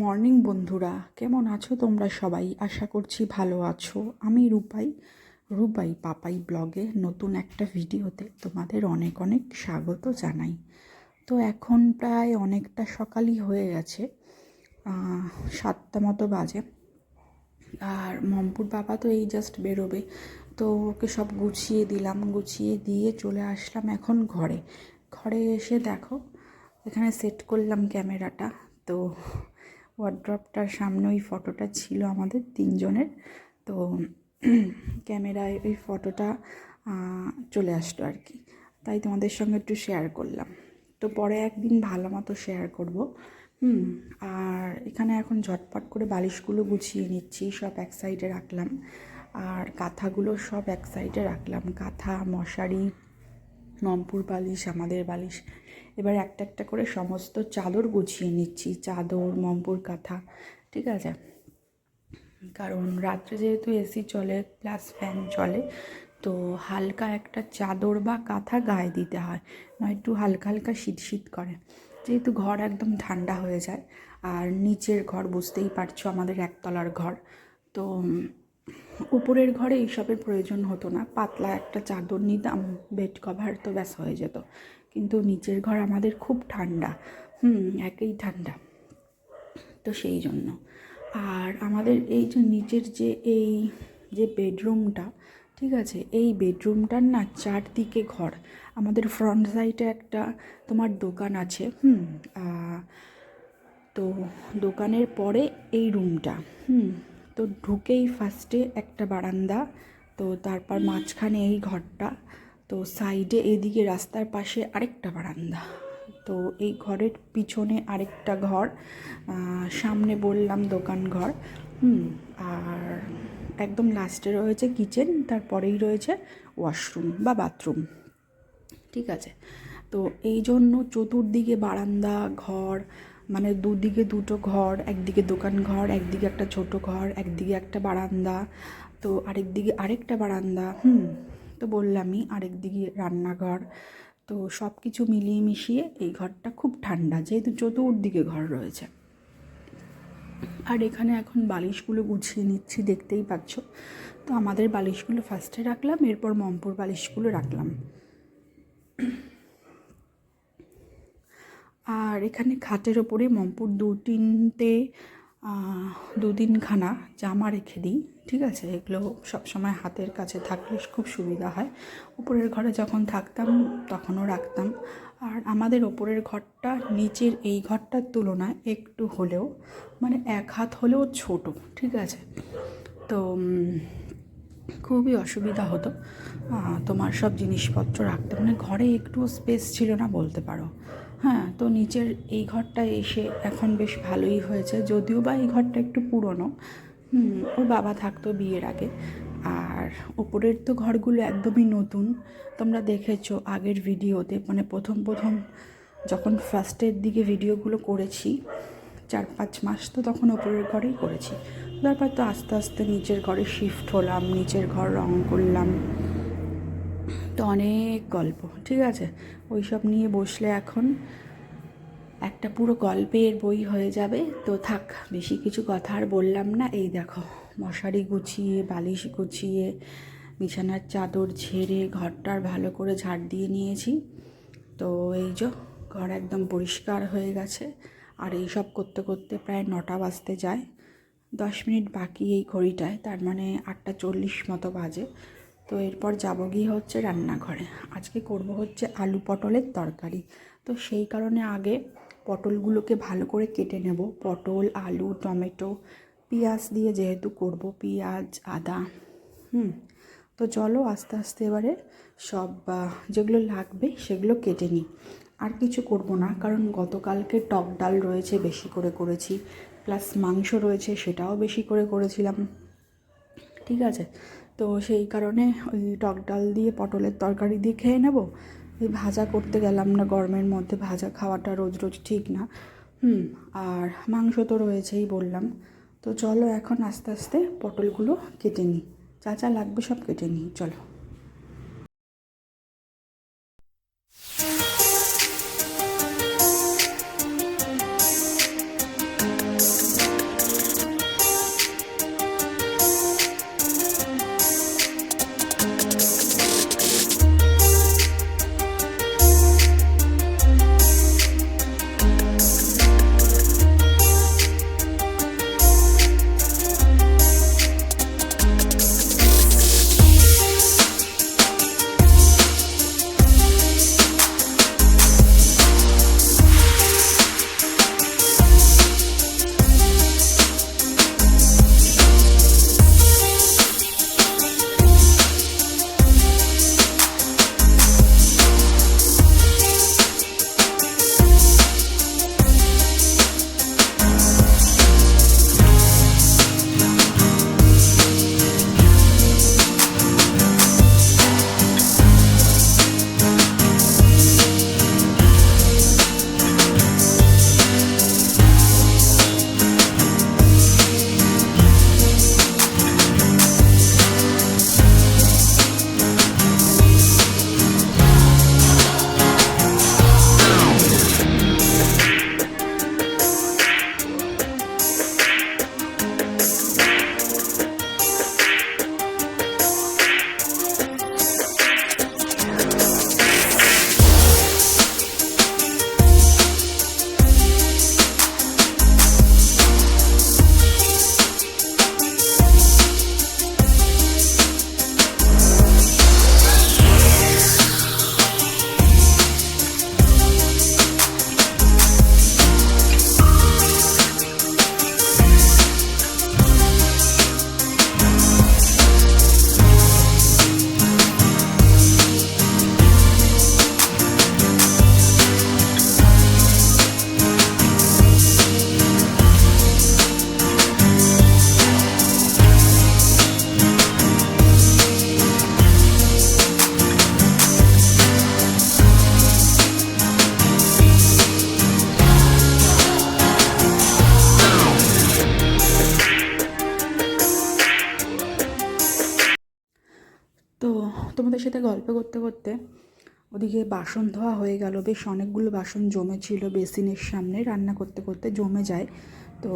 Morning বন্ধুরা। কেমন আছো তোমরা সবাই? আশা করছি ভালো আছো। আমি রূপাই রূপাই পাপাই ব্লগে নতুন একটা ভিডিওতে তোমাদের অনেক অনেক স্বাগত জানাই। তো এখন প্রায় অনেকটা সকালই হয়ে গেছে সাতটা মতো বাজে। আর মমপুর বাবা তো এই জাস্ট বেরোবে, তো ওকে সব গুছিয়ে দিলাম, গুছিয়ে দিয়ে চলে আসলাম এখন ঘরে। ঘরে এসে দেখো, এখানে সেট করলাম ক্যামেরাটা, তো ওয়ার্ড্রপটার সামনে ওই ফটোটা ছিল আমাদের তিনজনের। তো ক্যামেরায় ওই ফটোটা চলে আসলো আর কি। তাই তোমাদের সঙ্গে একটু শেয়ার করলাম। তো পরে একদিন ভালো মতো শেয়ার করব। হুম, আর এখানে এখন ঝটপট করে বালিশগুলো গুছিয়ে নিচ্ছি, সব এক সাইডে রাখলাম। আর কাঁথাগুলো সব এক সাইডে রাখলাম। কাঁথা, মশারি, নমপুর বালিশ, আমাদের বালিশ। এবার একটা একটা করে সমস্ত চাদর গুছিয়ে নিচ্ছি, চাদর, মম্পুর কাঁথা, ঠিক আছে? কারণ রাত্রে যেহেতু এসি চলে প্লাস ফ্যান চলে, তো হালকা একটা চাদর বা কাঁথা গায়ে দিতে হয় নয়তো হালকা হালকা শীত শীত করে। যেহেতু ঘর একদম ঠান্ডা হয়ে যায়, আর নিচের ঘর বুঝতেই পারছ আমাদের একতলার ঘর, তো উপরের ঘরে এইসবের প্রয়োজন হতো না, পাতলা একটা চাদর নিতাম বেড কভার তো ব্যাস হয়ে যেত। কিন্তু নিচের ঘর আমাদের খুব ঠান্ডা। হুম, একেই ঠান্ডা। তো সেই জন্য। আর আমাদের এই যে নিচের যে এই যে বেডরুমটা, ঠিক আছে? এই বেডরুমটার না চারদিকে ঘর। আমাদের ফ্রন্ট সাইডে একটা তোমার দোকান আছে, হুম তো দোকানের পরে এই রুমটা হুম, তো ঢুকেই ফার্স্টে একটা বারান্দা, তো তারপর মাঝখানে এই ঘরটা তো সাইডে এদিকে রাস্তার পাশে আরেকটা বারান্দা। তো এই ঘরের পিছনে আরেকটা ঘর সামনে বললাম দোকান ঘর, হুম, আর একদম লাস্টে রয়েছে কিচেন তারপরেই রয়েছে ওয়াশরুম বা বাথরুম ঠিক আছে? তো এই জন্য চতুর্দিকে বারান্দা, ঘর মানে দুদিকে দুটো ঘর, একদিকে দোকান ঘর, একদিকে একটা ছোট ঘর, একদিকে একটা বারান্দা, তো আরেকদিকে আরেকটা বারান্দা, হুম তো বললামই আরেকদিকে রান্নাঘর। তো সব কিছু মিলিয়ে মিশিয়ে এই ঘরটা খুব ঠান্ডা যেহেতু চতুর্দিকে ঘর রয়েছে। আর এখানে এখন বালিশগুলো গুছিয়ে নিচ্ছি দেখতেই পাচ্ছ। তো আমাদের বালিশগুলো ফার্স্টে রাখলাম এরপর মমপুর বালিশগুলো রাখলাম। আর এখানে খাটের ওপরে মমপুর দু তিনটে আহ, দু তিনখানা জামা রেখে দিই। ঠিক আছে, এগুলো সবসময় হাতের কাছে থাকলে খুব সুবিধা হয়। উপরের ঘরে যখন থাকতাম, তখনও রাখতাম। আর আমাদের ওপরের ঘরটা নিচের এই ঘরটার তুলনায় একটু হলেও মানে এক হাত হলেও ছোট, ঠিক আছে? তো খুবই অসুবিধা হতো। তোমার সব জিনিসপত্র রাখতে। মানে ঘরে একটু স্পেস ছিল না বলতে পারো। হ্যাঁ তো নিচের এই ঘরটা এসে এখন বেশ ভালোই হয়েছে। যদিও বা এই ঘরটা একটু পুরনো ওর বাবা থাকতো বিয়ের আগে। আর ওপরের তো ঘরগুলো একদমই নতুন। তোমরা দেখেছ আগের ভিডিওতে মানে প্রথম প্রথম যখন ফার্স্টের দিকে ভিডিওগুলো করেছি, চার পাঁচ মাস তো তখন ওপরের ঘরেই করেছি। তারপর তো আস্তে আস্তে নিচের ঘরে শিফট হলাম, নিচের ঘর রং করলাম। তো অনেক গল্প, ঠিক আছে? ওই সব নিয়ে বসলে এখন একটা পুরো গল্পের বই হয়ে যাবে। তো থাক, বেশি কিছু কথা আর বললাম না। এই দেখো, মশারি গুছিয়ে, বালিশ গুছিয়ে, বিছানার চাদর ঝেড়ে, ঘরটার ভালো করে ঝাড় দিয়ে নিয়েছি। তো এই যে, ঘর একদম পরিষ্কার হয়ে গেছে। আর এই সব করতে করতে প্রায় নটা বাজতে যায়। দশ মিনিট বাকি এই ঘড়িটায়, তার মানে আটটা চল্লিশ মতো বাজে। তো এরপর যাব গিয়ে হচ্ছে রান্নাঘরে। আজকে করব হচ্ছে আলু পটলের তরকারি। তো সেই কারণে আগে পটলগুলোকে ভালো করে কেটে নেব। পটল, আলু, টমেটো, পেঁয়াজ দিয়ে যেহেতু করব, পেঁয়াজ, আদা, হুম, তো চলো আস্তে আস্তে এবারে সব যেগুলো লাগবে সেগুলো কেটে নিই। আর কিছু করব না, কারণ গতকালকে টক ডাল রয়েছে বেশি করে করেছি, প্লাস মাংস রয়েছে সেটাও বেশি করে করেছিলাম। ঠিক আছে? তো সেই কারণে ওই টক ডাল দিয়ে পটলের তরকারি দিয়ে খেয়ে নেব। এই ভাজা করতে গেলাম না গরমের মধ্যে, ভাজা খাওয়াটা রোজ রোজ ঠিক না। হুম, আর মাংস তো রয়েছেই বললাম। তো চলো এখন আস্তে আস্তে পটলগুলো কেটে নিই। যা যা লাগবে সব কেটে নিই, চলো। গল্প করতে করতে ওদিকে বাসন ধোয়া হয়ে গেল। বেশ অনেকগুলো বাসন জমেছিল বেসিনের সামনে, রান্না করতে করতে জমে যায়। তো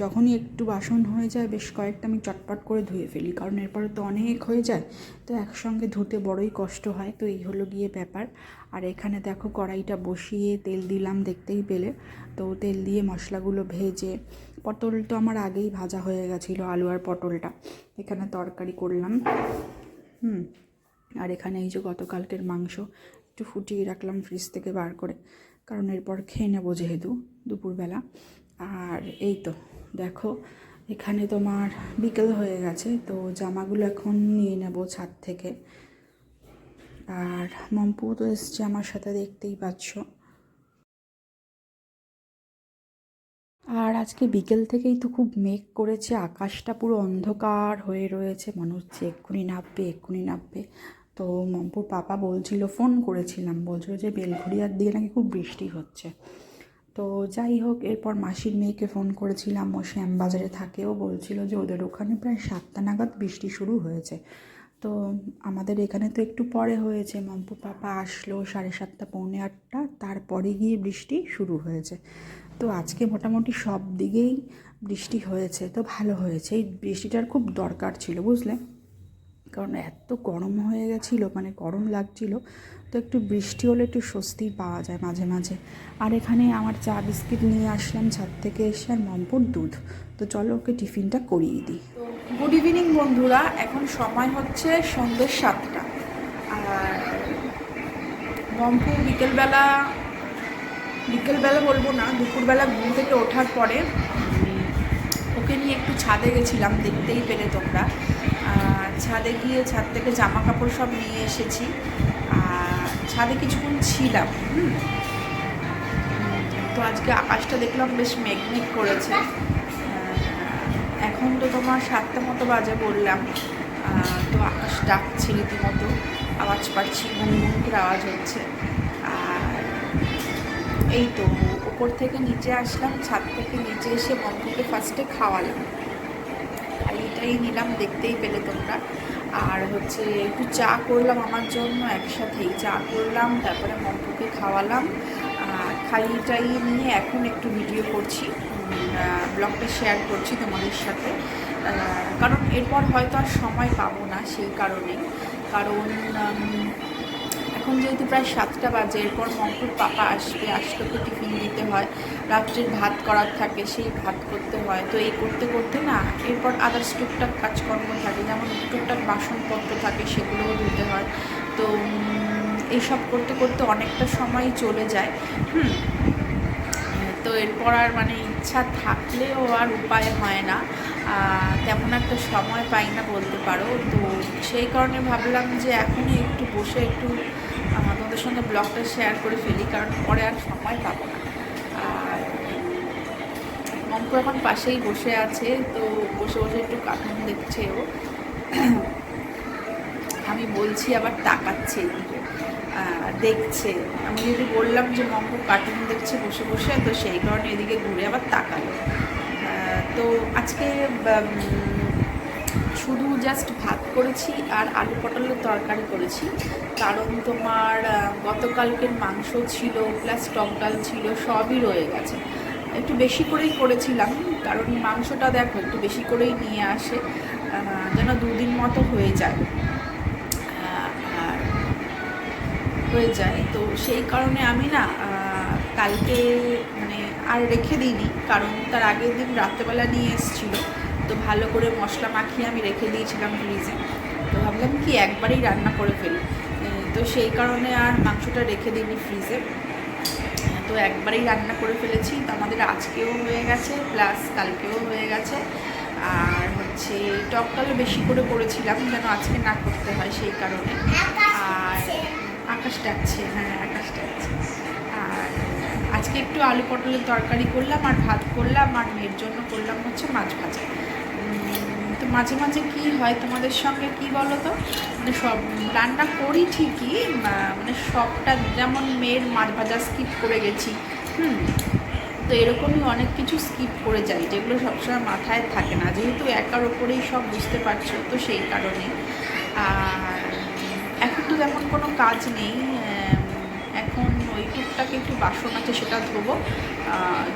যখনই একটু বাসন হয়ে যায়, বেশ কয়েকটা আমি চটপট করে ধুয়ে ফেলি, কারণ এরপরে তো অনেক হয়ে যায়। তো একসঙ্গে ধুতে বড়ই কষ্ট হয়, তো এই হলো গিয়ে ব্যাপার। আর এখানে দেখো কড়াইটা বসিয়ে তেল দিলাম দেখতেই পেলে। তো তেল দিয়ে মশলাগুলো ভেজে, পটল তো আমার আগেই ভাজা হয়ে গেছিল, আলু আর পটলটা। এখানে তরকারি করলাম। হুম। আর এখানে এই যে গতকালকের মাংস একটু ফুটিয়ে রাখলাম ফ্রিজ থেকে বার করে, কারণ এরপর খেয়ে নেব যেহেতু দুপুরবেলা। আর এই তো, দেখো, এখানে তোমার বিকেল হয়ে গেছে, তো জামাগুলো এখন নিয়ে নেব ছাদ থেকে। আর মম্পু তো এসছে আমার সাথে, দেখতেই পাচ্ছ। আর আজকে বিকেল থেকেই তো খুব মেঘ করেছে, আকাশটা পুরো অন্ধকার হয়ে রয়েছে, মনে হচ্ছে এক্ষুনি নামবে এক্ষুনি নামবে। তো মম্পুর পাপা বলছিল, ফোন করেছিলাম। বলছিল যে, বেলঘড়িয়ার দিকে নাকি খুব বৃষ্টি হচ্ছে। তো যাই হোক, এরপর মাসির মেয়েকে ফোন করেছিলাম। ও শ্যামবাজারে থাকে। ও বলছিল যে, ওদের ওখানে প্রায় সাতটা নাগাদ বৃষ্টি শুরু হয়েছে। তো আমাদের এখানে তো একটু পরে হয়েছে। মম্পু পাপা আসলো সাড়ে সাতটা, পৌনে আটটা। তারপরে গিয়ে বৃষ্টি শুরু হয়েছে। তো আজকে মোটামুটি সব দিকেই বৃষ্টি হয়েছে। তো ভালো হয়েছে। এই বৃষ্টিটার খুব দরকার ছিল, বুঝলে? কারণ এত গরম হয়ে গেছিল মানে গরম লাগছিল, তো একটু বৃষ্টি হলে একটু স্বস্তি পাওয়া যায় মাঝে মাঝে। আর এখানে আমার চা বিস্কিট নিয়ে আসলাম ছাদ থেকে এসে, আর মম্পুর দুধ। তো চলো ওকে টিফিনটা করিয়ে দিই। গুড ইভিনিং বন্ধুরা। এখন সময় হচ্ছে সন্ধ্যে সাতটা। আর মম্পু বিকেলবেলা বিকেলবেলা বলব না, দুপুরবেলা ঘুম থেকে ওঠার পরে ওকে নিয়ে একটু ছাদে গেছিলাম, দেখতেই পেলে তোমরা। ছাদে গিয়ে ছাদ থেকে জামা কাপড় সব নিয়ে এসেছি। আর ছাদে কিছুক্ষণ ছিলাম। তো আজকে আকাশটা দেখলাম বেশ মেঘমেঘ করেছে। এখন তো তোমার সাতটা মতো বাজে বললাম। তো আকাশ ডাকছে রীতিমতো, আওয়াজ পাচ্ছি ঘুম করে আওয়াজ হচ্ছে। আর এই তো উপর থেকে নিচে আসলাম, ছাদ থেকে নিচে এসে মন্ত্রীকে ফার্স্টে খাওয়ালাম। এইটাই নিলাম, দেখতেই পেলে তোমরা। আর হচ্ছে একটু চা করলাম আমার জন্য একসাথেই। চা করলাম, তারপরে মন্ত্রকে খাওয়ালাম। খাইয়ে নিয়ে এখন একটু ভিডিও করছি ব্লগটা শেয়ার করছি তোমাদের সাথে। কারণ এরপর হয়তো আর সময় পাবো না সেই কারণে কারণ এখন যেহেতু প্রায় সাতটা বাজে, এরপর মঙ্কুর পাপা আসবে আসলে তো টিফিন দিতে হয়। রাত্রের ভাত করার থাকে, সেই ভাত করতে হয়। তো এই করতে করতে না, এরপর আদার্স টুকটাক কাজকর্ম থাকে, যেমন টুকটাক বাসনপত্র থাকে, সেগুলোও ধুতে হয়। তো এইসব করতে করতে অনেকটা সময় চলে যায়। হুম, তো এরপর আর মানে ইচ্ছা থাকলেও আর উপায় হয় না। তেমন একটা সময় পাই না বলতে পারো। তো সেই কারণে ভাবলাম যে এখনই একটু বসে একটু তোমাদের সঙ্গে ব্লগটা শেয়ার করে ফেলি, কারণ পরে আর সময় পাবো না। মঙ্কু এখন পাশেই বসে আছে, তো বসে বসে একটু কার্টুন দেখছে ও। আমি বলছি আবার তাকাচ্ছে এদিকে দেখছে। আমি যদি বললাম যে মঙ্কু কার্টুন দেখছে বসে বসে, তো সেই কারণে এদিকে ঘুরে আবার তাকালো। তো আজকে শুধু জাস্ট ভাত করেছি আর আলু পটলের তরকারি করেছি। কারণ তোমার গতকালকের মাংস ছিল প্লাস টক ডাল ছিল, সবই রয়ে গেছে। একটু বেশি করেই করেছিলাম, কারণ মাংসটা দেখো একটু বেশি করেই নিয়ে আসে যেন দুদিন মতো হয়ে যায়। আর হয়ে যায়। তো সেই কারণে আমি না কালকে মানে আর রেখে দিইনি, কারণ তার আগের দিন রাত্রেবেলা নিয়ে এসেছিল। তো ভালো করে মশলা মাখিয়ে আমি রেখে দিয়েছিলাম ফ্রিজে। তো ভাবলাম কি একবারেই রান্না করে ফেলি। তো সেই কারণে আর মাংসটা রেখে দিইনি ফ্রিজে। তো একবারেই রান্না করে ফেলেছি। তো আমাদের আজকেও হয়ে গেছে, প্লাস কালকেও হয়ে গেছে। আর হচ্ছে টকটালে বেশি করে করেছিলাম যেন আজকে না করতে হয় সেই কারণে। আর আকাশ ডাকছে হ্যাঁ আকাশ ডাকছে। আর আজকে একটু আলু পটলের তরকারি করলাম, আর ভাত করলাম, আর মেয়ের জন্য করলাম হচ্ছে মাছ ভাজা। মাঝে মাঝে কি হয় তোমাদের সঙ্গে কি বলো তো মানে সব রান্না করি ঠিকই মানে সবটা যেমন মেয়ের মাছ ভাজা স্কিপ করে গেছি, হুম, তো এরকমই অনেক কিছু স্কিপ করে যাই, যেগুলো সবসময় মাথায় থাকে না। যেহেতু একার ওপরেই সব বুঝতে পারছ, তো সেই কারণে। আর এখন তো তেমন কোনো কাজ নেই ওই একটু বাসন আছে, সেটা ধোবো।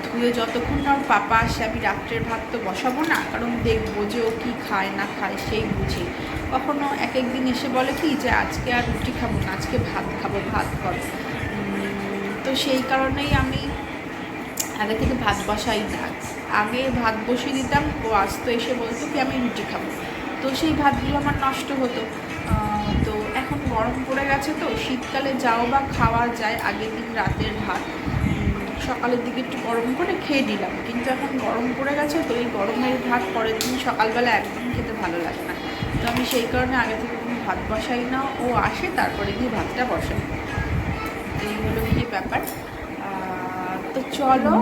ধুয়ে যতক্ষণ না ওর পাপা আসে, আমি রাত্রের ভাত তো বসাবো না, কারণ দেখব যে ও কী খায়, না খায়, সেই বুঝি। কখনো এক এক দিন এসে বলে কি যে, আজকে আর রুটি খাব না, আজকে ভাত খাব, ভাত কর। তো সেই কারণেই আমি আগে থেকে ভাত বসাই না। আগে ভাত বসিয়ে দিতাম, ও আসতো এসে বলতো কি, আমি রুটি খাব। তো সেই ভাতগুলো আমার নষ্ট হতো। গরম পড়ে গেছে তো, শীতকালে যাও বা খাওয়া যায়, আগের দিন রাতের ভাত। সকালের দিকে একটু গরম করে খেয়ে নিলাম। কিন্তু এখন গরম পড়ে গেছে তো, এই গরমের ভাত পরের দিন সকালবেলা একদম খেতে ভালো লাগে না। তো আমি সেই কারণে আগে থেকে কোনো ভাত বসাই না। ও আসে, তারপরে গিয়ে ভাতটা বসাই। এই হলো কি ব্যাপার। তো চলো।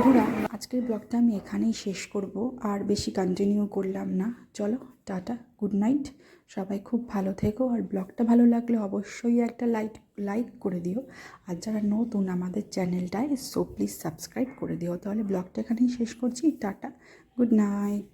আজকের ব্লগটা আমি এখানেই শেষ করব। আর বেশি কন্টিনিউ করলাম না। চলো। Tata, good night. সবাই খুব ভালো থেকো আর ব্লগটা ভালো লাগলে অবশ্যই একটা লাইক লাইক করে দিও। আর যারা নতুন আমাদের চ্যানেলটায় সো প্লিজ সাবস্ক্রাইব করে দিও। তাহলে ব্লগটা এখানেই শেষ করছি। Tata, good night.